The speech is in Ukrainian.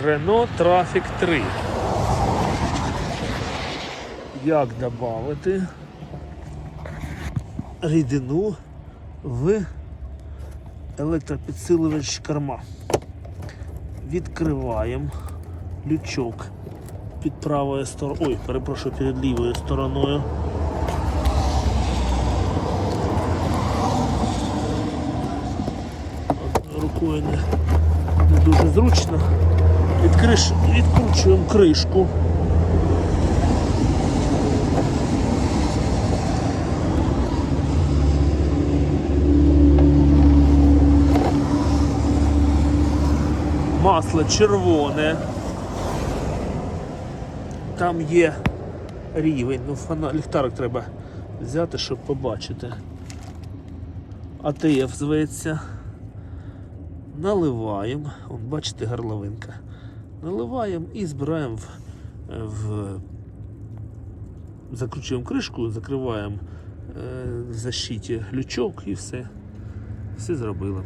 Renault Traffic 3. Як додати рідину в електропідсилювач керма? Відкриваємо лючок під правою стороною. Ой, перепрошую, перед лівою стороною. Рукою не, не дуже зручно. Відкриш, відкручуємо кришку. Масло червоне. Там є рівень, ну фона... ліхтарик треба взяти, щоб побачити. АТФ зветься. Наливаємо, бачите, горловинка. Наливаємо і збираємо в, в закручуємо кришку, закриваємо е, в защиті лючок і все. Все зробили.